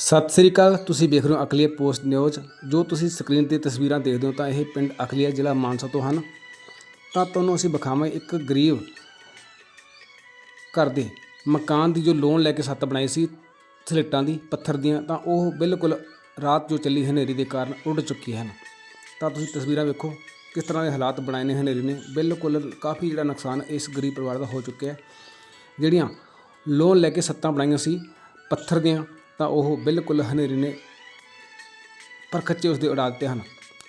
ਸਤਿ ਸ੍ਰੀ ਅਕਾਲ, ਤੁਸੀਂ ਵੇਖ ਰਹੇ ਹੋ ਅਕਲੀਆ ਪੋਸਟ ਨਿਊਜ਼। ਜੋ ਤੁਸੀਂ ਸਕਰੀਨ ਤੇ ਤਸਵੀਰਾਂ ਦੇਖਦੇ ਹੋ ਤਾਂ ਇਹ ਪਿੰਡ ਅਕਲੀਆ ਜ਼ਿਲ੍ਹਾ ਮਾਨਸਾ ਤੋਂ ਹਨ। ਤਾਂ ਤੁਹਾਨੂੰ ਅਸੀਂ ਵਿਖਾਵਾਂਗੇ ਇੱਕ ਗਰੀਬ ਘਰ ਦੇ ਮਕਾਨ ਦੀ ਜੋ ਲੋਨ ਲੈ ਕੇ ਛੱਤ ਬਣਾਈ ਸੀ, ਸਲੇਟਾਂ ਦੀ, ਪੱਥਰ ਦੀਆਂ, ਤਾਂ ਉਹ ਬਿਲਕੁਲ ਰਾਤ ਜੋ ਚੱਲੀ ਹਨੇਰੀ ਦੇ ਕਾਰਨ ਉੱਡ ਚੁੱਕੀ ਹਨ। ਤਾਂ ਤੁਸੀਂ ਤਸਵੀਰਾਂ ਵੇਖੋ ਕਿਸ ਤਰ੍ਹਾਂ ਦੇ ਹਾਲਾਤ ਬਣਾਏ ਨੇ ਹਨੇਰੀ ਨੇ। ਬਿਲਕੁਲ ਕਾਫੀ ਜਿਹੜਾ ਨੁਕਸਾਨ ਇਸ ਗਰੀਬ ਪਰਿਵਾਰ ਦਾ ਹੋ ਚੁੱਕਿਆ ਜਿਹੜੀਆਂ ਲੋਨ ਲੈ ਕੇ ਛੱਤਾਂ ਬਣਾਈਆਂ ਸੀ, ਪੱਥਰ ਦੀਆਂ ਤਾਂ ਉਹ ਬਿਲਕੁਲ ਹਨੇਰੀ ਨੇ ਪਰ ਖੱਚੇ ਉਸ ਦੇ ਉਡਾ ਦਿੱਤੇ ਹਨ।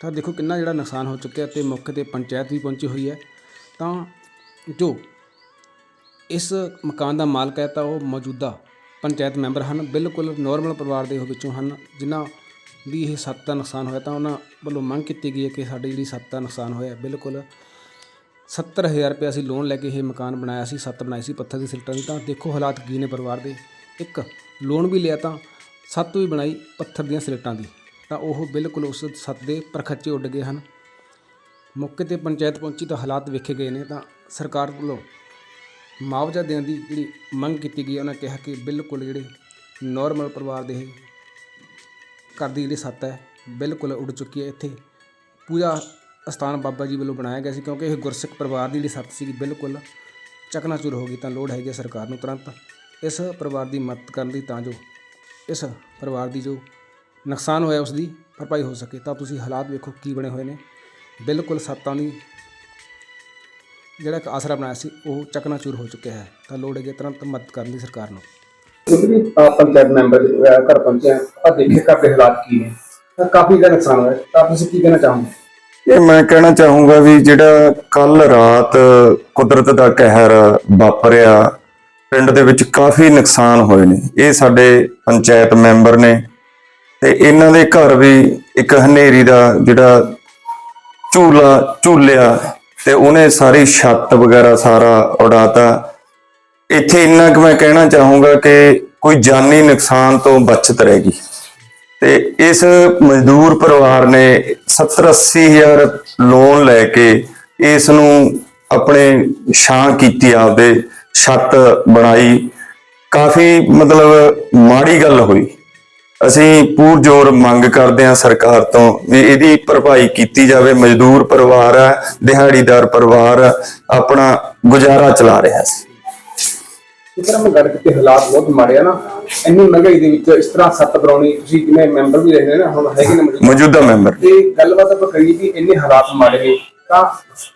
ਤਾਂ ਦੇਖੋ ਕਿੰਨਾ ਜਿਹੜਾ ਨੁਕਸਾਨ ਹੋ ਚੁੱਕਿਆ ਤੇ ਮੌਕੇ ਤੇ ਪੰਚਾਇਤ ਵੀ ਪਹੁੰਚੀ ਹੋਈ ਹੈ। ਤਾਂ ਜੋ ਇਸ ਮਕਾਨ ਦਾ ਮਾਲਕ ਹੈ ਤਾਂ ਉਹ ਮੌਜੂਦਾ ਪੰਚਾਇਤ ਮੈਂਬਰ ਹਨ। ਬਿਲਕੁਲ ਨਾਰਮਲ ਪਰਿਵਾਰ ਦੇ ਵਿੱਚੋਂ ਹਨ, ਜਿਨ੍ਹਾਂ ਦੀ ਇਹ ਸੱਤ ਦਾ ਨੁਕਸਾਨ ਹੋਇਆ ਤਾਂ ਉਹਨਾਂ ਵੱਲੋਂ ਮੰਗ ਕੀਤੀ ਗਈ ਹੈ ਕਿ ਸਾਡੀ ਜਿਹੜੀ ਸੱਤ ਦਾ ਨੁਕਸਾਨ ਹੋਇਆ, ਬਿਲਕੁਲ 70000 ਰੁਪਏ ਅਸੀਂ ਲੋਨ ਲੈ ਕੇ ਇਹ ਮਕਾਨ ਬਣਾਇਆ ਸੀ, ਸੱਤ ਬਣਾਈ ਸੀ ਪੱਥਰ ਦੀ ਸਿਲਟਾਂ ਦੀ। ਤਾਂ ਦੇਖੋ ਹਾਲਾਤ ਕੀ ਨੇ ਪਰਿਵਾਰ ਦੇ। ਇੱਕ ਲੋਨ ਵੀ ਲਿਆ ਤਾਂ ਸੱਤ ਵੀ ਬਣਾਈ ਪੱਥਰ ਦੀਆਂ ਸਲੇਟਾਂ ਦੀ। ਤਾਂ ਉਹ ਬਿਲਕੁਲ ਉਸ ਸੱਤ ਦੇ ਪਰਖੱਚੇ ਉੱਡ ਗਏ ਹਨ। ਮੌਕੇ ਤੇ ਪੰਚਾਇਤ ਪਹੁੰਚੀ ਤਾਂ ਹਾਲਾਤ ਵੇਖੇ ਗਏ ਨੇ ਤਾਂ ਸਰਕਾਰ ਵੱਲੋਂ ਮੁਆਵਜ਼ਾ ਦੇਣ ਦੀ ਜਿਹੜੀ ਮੰਗ ਕੀਤੀ ਗਈ ਹੈ ਉਹਨਾਂ ਕਿਹਾ ਕਿ ਬਿਲਕੁਲ ਜਿਹੜੇ ਨਾਰਮਲ ਪਰਿਵਾਰ ਦੇ ਘਰ ਦੀ ਜਿਹੜੀ ਸੱਤ ਹੈ, ਬਿਲਕੁਲ ਉੱਡ ਚੁੱਕੀ ਹੈ। ਇੱਥੇ ਪੂਜਾ ਅਸਥਾਨ ਬਾਬਾ ਜੀ ਵੱਲੋਂ ਬਣਾਇਆ ਗਿਆ ਸੀ ਕਿਉਂਕਿ ਇਹ ਗੁਰਸਿੱਖ ਪਰਿਵਾਰ ਦੀ ਜਿਹੜੀ ਸੱਤ ਸੀ ਬਿਲਕੁਲ ਚਕਨਾਚੂਰ ਹੋ ਗਈ ਤਾਂ ਲੋੜ ਹੈਗੀ ਹੈ ਸਰਕਾਰ ਨੂੰ ਤੁਰੰਤ। ਇਸ ਪਰਿਵਾਰ ਦੀ ਮਦਦ ਕਰਨ ਦੀ ਤਾਂ ਜੋ ਇਸ ਪਰਿਵਾਰ ਦੀ ਜੋ ਨੁਕਸਾਨ ਹੋਇਆ ਉਸ ਦੀ ਭਰਪਾਈ ਹੋ ਸਕੇ ਤਾਂ ਤੁਸੀਂ ਹਾਲਾਤ ਵੇਖੋ ਕੀ ਬਣੇ ਹੋਏ ਨੇ। ਬਿਲਕੁਲ ਸੱਤਾਂ ਦੀ ਜਿਹੜਾ ਇੱਕ ਆਸਰਾ ਬਣਾਇਆ ਸੀ ਉਹ ਚਕਨਾਚੂਰ ਹੋ ਚੁੱਕਿਆ ਹੈ। ਤਾਂ ਲੋੜ ਹੈਗੀ ਹੈ ਤੁਰੰਤ ਮਦਦ ਕਰਨ ਦੀ ਸਰਕਾਰ ਨੂੰ। ਪੰਚਾਇਤ ਮੈਂਬਰ ਘਰ ਪਹੁੰਚੇ ਆ ਦੇਖੇ ਘਰ ਦੇ ਹਾਲਾਤ ਕੀ ਨੇ? ਤਾਂ ਕਾਫੀ ਦਾ ਨੁਕਸਾਨ ਹੋਇਆ ਤਾਂ ਤੁਸੀਂ ਕੀ ਕਹਿਣਾ ਚਾਹੋਗੇ? ਇਹ ਮੈਂ ਕਹਿਣਾ ਚਾਹੂੰਗਾ ਵੀ ਜਿਹੜਾ ਕੱਲ ਰਾਤ ਕੁਦਰਤ ਦਾ ਕਹਿਰ ਵਾਪਰਿਆ ਪਿੰਡ ਦੇ ਵਿੱਚ ਕਾਫੀ ਨੁਕਸਾਨ ਹੋਏ ਨੇ। ਇਹ ਸਾਡੇ ਪੰਚਾਇਤ ਮੈਂਬਰ ਨੇ ਤੇ ਇਹਨਾਂ ਦੇ ਘਰ ਵੀ ਇੱਕ ਹਨੇਰੀ ਦਾ ਜਿਹੜਾ ਝੂਲਾ, ਝੂਲਿਆ ਤੇ ਉਹਨੇ ਸਾਰੀ ਛੱਤ ਵਗੈਰਾ ਸਾਰਾ ਉਡਾਤਾ। ਇੱਥੇ ਇੰਨਾ ਕਿ ਮੈਂ ਕਹਿਣਾ ਚਾਹੂੰਗਾ ਕਿ ਕੋਈ ਜਾਨੀ ਨੁਕਸਾਨ ਤੋਂ ਬਚਤ ਰਹੇਗੀ ਤੇ ਇਸ ਮਜ਼ਦੂਰ ਪਰਿਵਾਰ ਨੇ 70 80 ਹਜ਼ਾਰ ਲੋਨ ਲੈ ਕੇ ਇਸ ਨੂੰ ਆਪਣੇ ਛਾਂ ਕੀਤੀ ਆਪਦੇ। ਛੱਤ ਬਣਾਈ। ਕਾਫੀ ਮਤਲਬ ਮਾੜੀ ਗੱਲ ਹੋਈ। ਅਸੀਂ ਪੂਰ ਜ਼ੋਰ ਮੰਗ ਕਰਦੇ ਹਾਂ ਸਰਕਾਰ ਤੋਂ ਵੀ ਇਹਦੀ ਭਰਪਾਈ ਕੀਤੀ ਜਾਵੇ। ਮਜ਼ਦੂਰ ਪਰਿਵਾਰ ਹੈ ਦਿਹਾੜੀਦਾਰ ਪਰਿਵਾਰ ਆਪਣਾ ਗੁਜ਼ਾਰਾ ਚਲਾ ਰਿਹਾ ਸੀ ਇਸ ਤਰ੍ਹਾਂ ਮੈਂ ਗੱਲ ਕੀਤੀ ਹਾਲਾਤ ਬਹੁਤ ਮਾੜੇ ਆ ਨਾ ਇੰਨੀ ਮਹਿੰਗਾਈ ਦੇ ਵਿੱਚ ਇਸ ਤਰ੍ਹਾਂ ਸੱਤ ਬਣਾਉਣੀ ਤੁਸੀਂ ਜਿਵੇਂ ਮੈਂਬਰ ਵੀ ਰਹਿੰਦੇ ਨਾ ਹੁਣ ਹੈਗੇ ਨੇ ਮੌਜੂਦ ਮੈਂਬਰ। ਤੇ ਗੱਲਬਾਤ ਆਪਾਂ ਕਰੀਏ ਕਿ ਇੰਨੇ ਹਾਲਾਤ ਮਾੜੇ ਨੇ ਤਾਂ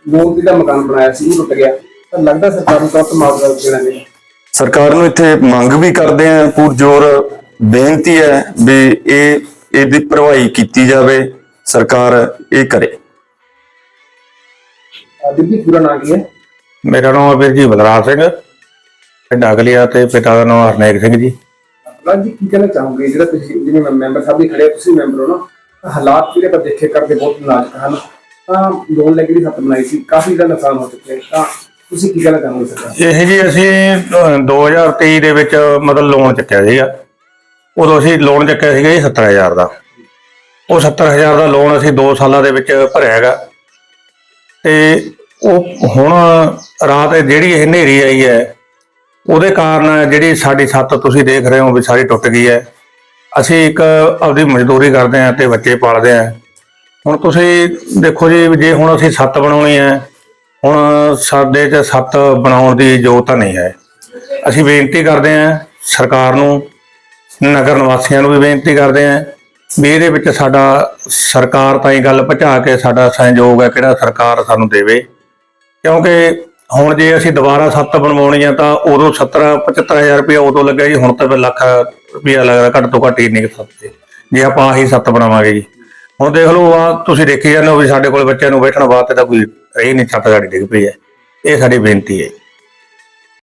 ਲੋਨ ਜਿਹੜਾ ਮਕਾਨ ਬਣਾਇਆ ਸੀ ਉਹ ਟੁੱਟ ਗਿਆ। ਤਾਂ ਲੱਗਦਾ ਸਰਕਾਰ ਨੂੰ ਤਾਂ ਸਰਕਾਰ ਇੱਥੇ ਮੰਗ ਵੀ ਕਰਦੇ ਆ ਪੂਰ ਜ਼ੋਰ ਬੇਨਤੀ ਹੈ ਵੀ ਇਹ ਇਹਦੀ ਭਰਵਾਈ ਕੀਤੀ ਜਾਵੇ ਸਰਕਾਰ ਇਹ ਕਰੇ। ਬੀਬੀ ਪੂਰਾ ਨਾਂ ਕੀ ਹੈ? ਮੇਰਾ ਨਾਮ ਵੀਰ ਜੀ ਬਲਰਾਜ ਸਿੰਘ ਪਿੰਡ ਅਗਲੀਆ ਤੇ ਪਿਤਾ ਦਾ ਨਾਮ ਹਰਨੇਕ ਸਿੰਘ ਜੀ। ਰਾਜ ਜੀ ਕੀ ਕਹਿਣਾ ਚਾਹੋਗੇ? ਜਿਹੜਾ ਤੁਸੀਂ ਜਿਵੇਂ ਮੈਂਬਰ ਸਾਹਿਬ ਵੀ ਖੜੇ ਤੁਸੀਂ ਮੈਂਬਰ ਹੋ ਨਾ ਹਾਲਾਤ ਜਿਹੜੇ ਆਪਾਂ ਦੇਖੇ ਕਰਦੇ ਬਹੁਤ ਨਾਜ਼ੁਕ ਹਨ। ਤਾਂ ਲੋਨ ਲੈ ਕੇ ਜਿਹੜੀ ਸੱਤ ਬਣਾਈ ਸੀ ਕਾਫੀ ਦਾ ਨੁਕਸਾਨ ਹੋ ਚੁੱਕਿਆ। ਤਾਂ ਤੁਸੀਂ ਕੀ ਗੱਲ ਚਾਹੋਗੇ ਸਰਕਾਰ ਇਹ ਜੀ ਅਸੀਂ ਅਹ, 2023 ਦੇ ਵਿੱਚ ਮਤਲਬ ਲੋਨ ਚੱਕਿਆ ਸੀਗਾ। ਉਦੋਂ ਅਸੀਂ ਲੋਨ ਚੱਕਿਆ ਸੀਗਾ ਜੀ 70000 ਦਾ। ਉਹ 70000 ਦਾ ਲੋਨ ਅਸੀਂ 2 ਸਾਲਾਂ ਦੇ ਵਿੱਚ ਭਰਿਆ ਹੈਗਾ। ਤੇ ਉਹ ਹੁਣ ਰਾਤ ਜਿਹੜੀ ਇਹ ਹਨੇਰੀ ਆਈ ਹੈ ਉਹਦੇ ਕਾਰਨ ਜਿਹੜੀ ਸਾਡੀ ਛੱਤ ਤੁਸੀਂ ਦੇਖ ਰਹੇ ਹੋ ਵੀ ਸਾਰੀ ਟੁੱਟ ਗਈ ਹੈ। ਅਸੀਂ ਇੱਕ ਆਪਦੀ ਮਜ਼ਦੂਰੀ ਕਰਦੇ ਹਾਂ ਤੇ ਬੱਚੇ ਪਾਲਦੇ ਹਾਂ। ਹੁਣ ਤੁਸੀਂ ਦੇਖੋ ਜੀ ਵੀ ਜੇ ਹੁਣ ਅਸੀਂ ਛੱਤ ਬਣਾਉਣੀ ਹੈ ਹੁਣ ਸਾਡੇ 'ਚ ਸੱਤ ਬਣਾਉਣ ਦੀ ਯੋਗਤਾ ਨਹੀਂ ਹੈ। ਅਸੀਂ ਬੇਨਤੀ ਕਰਦੇ ਹਾਂ, ਸਰਕਾਰ ਨੂੰ, ਨਗਰ ਨਿਵਾਸੀਆਂ ਨੂੰ ਵੀ ਬੇਨਤੀ ਕਰਦੇ ਹਾਂ ਵੀ ਇਹਦੇ ਵਿੱਚ ਸਾਡਾ ਸਰਕਾਰ ਤਾਈਂ ਗੱਲ ਪਹੁੰਚਾ ਕੇ ਸਾਡਾ ਸਹਿਯੋਗ ਹੈ ਕਿਹੜਾ ਸਰਕਾਰ ਸਾਨੂੰ ਦੇਵੇ। ਕਿਉਂਕਿ ਹੁਣ ਜੇ ਅਸੀਂ ਦੁਬਾਰਾ ਸੱਤ ਬਣਵਾਉਣੀ ਆ ਤਾਂ ਉਦੋਂ 70 75000 ਰੁਪਏ ਉਦੋਂ ਲੱਗਿਆ ਜੀ, ਹੁਣ ਤਾਂ ਫਿਰ ਲੱਖ ਰੁਪਇਆ ਲੱਗਦਾ, ਘੱਟ ਤੋਂ ਘੱਟ ਹੀ ਨਹੀਂ ਸਕਦੇ ਜੇ ਆਪਾਂ ਆਹੀ ਸੱਤ ਬਣਾਵਾਂਗੇ ਜੀ। ਹੁਣ ਦੇਖ ਲਓ ਆ ਤੁਸੀਂ ਦੇਖੀ ਜਾਂਦੇ ਹੋ ਵੀ ਸਾਡੇ ਕੋਲ ਬੱਚਿਆਂ ਨੂੰ ਬੈਠਣ ਵਾਸਤੇ ਤਾਂ ਕੋਈ ਰਹੀ ਨਹੀਂ ਛੱਤ ਸਾਡੀ ਡਿੱਗ ਪਈ ਹੈ। ਇਹ ਸਾਡੀ ਬੇਨਤੀ ਹੈ।